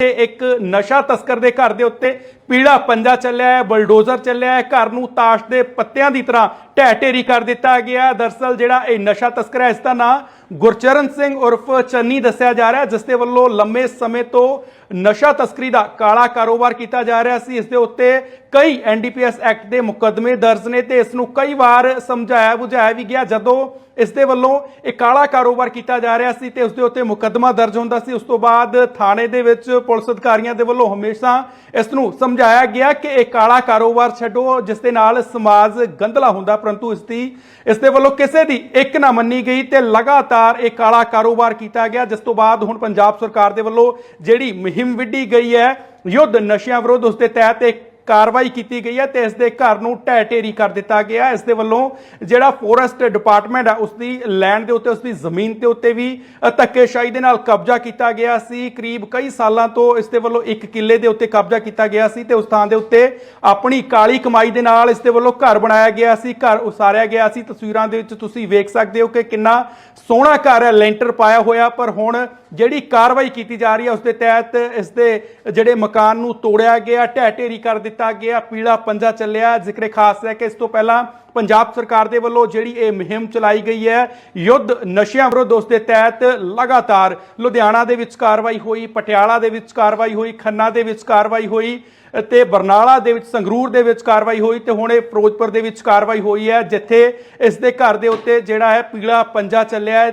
ਤੇ ਇੱਕ ਨਸ਼ਾ ਤਸਕਰ ਦੇ ਘਰ ਦੇ ਉੱਤੇ ਪੀੜਾ ਪੰਜਾ ਚੱਲਿਆ ਹੈ, ਬਲਡੋਜ਼ਰ ਚੱਲਿਆ ਹੈ, ਘਰ ਨੂੰ ਤਾਸ਼ ਦੇ ਪੱਤਿਆਂ ਦੀ ਤਰ੍ਹਾਂ ਢਹਿ ਢੇਰੀ ਕਰ ਦਿੱਤਾ ਗਿਆ ਹੈ। ਦਰਸਲ ਜਿਹੜਾ ਇਹ ਨਸ਼ਾ ਤਸਕਰ ਹੈ, ਇਸ ਦਾ ਨਾਂ ਗੁਰਚਰਨ ਸਿੰਘ ਉਰਫ ਚੰਨੀ ਦੱਸਿਆ ਜਾ ਰਿਹਾ ਹੈ, ਜਿਸ ਦੇ ਵੱਲੋਂ ਲੰਮੇ ਸਮੇਂ ਤੋਂ ਨਸ਼ਾ ਤਸਕਰੀ ਦਾ ਕਾਲਾ ਕਾਰੋਬਾਰ ਕੀਤਾ ਜਾ ਰਿਹਾ ਸੀ। ਇਸ ਦੇ ਉੱਤੇ ਕਈ ਐਨਡੀਪੀਐਸ ਐਕਟ ਦੇ ਮੁਕੱਦਮੇ ਦਰਜ ਨੇ ਤੇ ਇਸ ਨੂੰ ਕਈ ਵਾਰ ਸਮਝਾਇਆ ਬੁਝਾਇਆ ਵੀ ਗਿਆ। ਜਦੋਂ ਇਸ ਦੇ ਵੱਲੋਂ ਇਹ ਕਾਲਾ ਕਾਰੋਬਾਰ ਕੀਤਾ ਜਾ ਰਿਹਾ ਸੀ ਤੇ ਉਸ ਦੇ ਉੱਤੇ ਮੁਕੱਦਮਾ ਦਰਜ ਹੁੰਦਾ ਸੀ, ਉਸ ਤੋਂ ਬਾਅਦ ਥਾਣੇ ਦੇ ਵਿੱਚ ਪੁਲਿਸ ਅਧਿਕਾਰੀਆਂ ਦੇ ਵੱਲੋਂ ਹਮੇਸ਼ਾ ਇਸ ਨੂੰ ਸਮਝਾਇਆ ਗਿਆ ਕਿ ਇਹ ਕਾਲਾ ਕਾਰੋਬਾਰ ਛੱਡੋ, ਜਿਸ ਦੇ ਨਾਲ ਸਮਾਜ ਗੰਧਲਾ ਹੁੰਦਾ, ਪਰੰਤੂ ਇਸ ਦੀ ਇਸ ਦੇ ਵੱਲੋਂ ਕਿਸੇ ਦੀ ਇੱਕ ਨਾ ਮੰਨੀ ਗਈ ਤੇ ਲਗਾਤਾਰ ਇਹ ਕਾਲਾ ਕਾਰੋਬਾਰ ਕੀਤਾ ਗਿਆ, ਜਿਸ ਤੋਂ ਬਾਅਦ ਹੁਣ ਪੰਜਾਬ ਸਰਕਾਰ ਦੇ ਵੱਲੋਂ ਜਿਹੜੀ ਮੁਹਿੰਮ ਵਿੱਢੀ ਗਈ ਹੈ। ਯੁੱਧ ਨਸ਼ਿਆਂ ਵਿਰੁੱਧ ਉਸ ਦੇ ਤਹਿਤ ਇੱਕ ਕਾਰਵਾਈ ਕੀਤੀ ਗਈ ਹੈ ਤੇ ਇਸ ਦੇ ਘਰ ਨੂੰ ਢਹਿ ਢੇਰੀ ਕਰ ਦਿੱਤਾ ਗਿਆ ਇਸ ਦੇ ਵੱਲੋਂ ਜਿਹੜਾ ਫੋਰੈਸਟ ਡਿਪਾਰਟਮੈਂਟ ਹੈ ਉਸ ਦੀ ਲੈਂਡ ਦੇ ਉੱਤੇ, ਉਸ ਦੀ ਜ਼ਮੀਨ ਦੇ ਉੱਤੇ ਵੀ ਧੱਕੇਸ਼ਾਹੀ ਦੇ ਨਾਲ ਕਬਜ਼ਾ ਕੀਤਾ ਗਿਆ ਸੀ। ਕਰੀਬ ਕਈ ਸਾਲਾਂ ਤੋਂ ਇਸ ਦੇ ਵੱਲੋਂ ਇੱਕ ਕਿੱਲੇ ਦੇ ਉੱਤੇ ਕਬਜ਼ਾ ਕੀਤਾ ਗਿਆ ਸੀ ਤੇ ਉਸ ਥਾਂ ਦੇ ਉੱਤੇ ਆਪਣੀ ਕਾਲੀ ਕਮਾਈ ਦੇ ਨਾਲ ਇਸ ਦੇ ਵੱਲੋਂ ਘਰ ਬਣਾਇਆ ਗਿਆ ਸੀ, ਘਰ ਉਸਾਰਿਆ ਗਿਆ ਸੀ। ਤਸਵੀਰਾਂ ਦੇ ਵਿੱਚ ਤੁਸੀਂ ਵੇਖ ਸਕਦੇ ਹੋ ਕਿ ਕਿੰਨਾ ਸੋਹਣਾ ਘਰ ਹੈ, ਲੈਂਟਰ ਪਾਇਆ ਹੋਇਆ, ਪਰ ਹੁਣ ਜਿਹੜੀ ਕਾਰਵਾਈ ਕੀਤੀ ਜਾ ਰਹੀ ਹੈ, ਉਸ ਦੇ ਤਹਿਤ ਇਸ ਦੇ ਜਿਹੜੇ ਮਕਾਨ ਨੂੰ ਤੋੜਿਆ ਗਿਆ, ਢਹਿ ਢੇਰੀ ਕਰ ਦਿੱਤਾ ਗਿਆ, ਪੀਲਾ ਪੰਜਾ ਚੱਲਿਆ। ਜ਼ਿਕਰੇ ਖਾਸ ਹੈ ਕਿ ਇਸ ਤੋਂ ਪਹਿਲਾਂ ਪੰਜਾਬ ਸਰਕਾਰ ਦੇ ਵੱਲੋਂ ਜਿਹੜੀ ਇਹ ਮੁਹਿੰਮ ਚਲਾਈ ਗਈ ਹੈ, ਯੁੱਧ ਨਸ਼ਿਆਂ ਵਿਰੁੱਧ ਉਸ ਦੇ ਤਹਿਤ ਲਗਾਤਾਰ ਲੁਧਿਆਣਾ ਦੇ ਵਿੱਚ ਕਾਰਵਾਈ ਹੋਈ, ਪਟਿਆਲਾ ਦੇ ਵਿੱਚ ਕਾਰਵਾਈ ਹੋਈ, ਖੰਨਾ ਦੇ ਵਿੱਚ ਕਾਰਵਾਈ ਹੋਈ ਤੇ ਬਰਨਾਲਾ ਦੇ ਵਿੱਚ, ਸੰਗਰੂਰ ਦੇ ਵਿੱਚ ਕਾਰਵਾਈ ਹੋਈ ਤੇ ਹੁਣ ਇਹ ਫਿਰੋਜ਼ਪੁਰ ਦੇ ਵਿੱਚ ਕਾਰਵਾਈ ਹੋਈ ਹੈ, ਜਿੱਥੇ ਇਸ ਦੇ ਘਰ ਦੇ ਉੱਤੇ ਜਿਹੜਾ ਹੈ ਪੀਲਾ ਪੰਜਾ ਚੱਲਿਆ ਹੈ।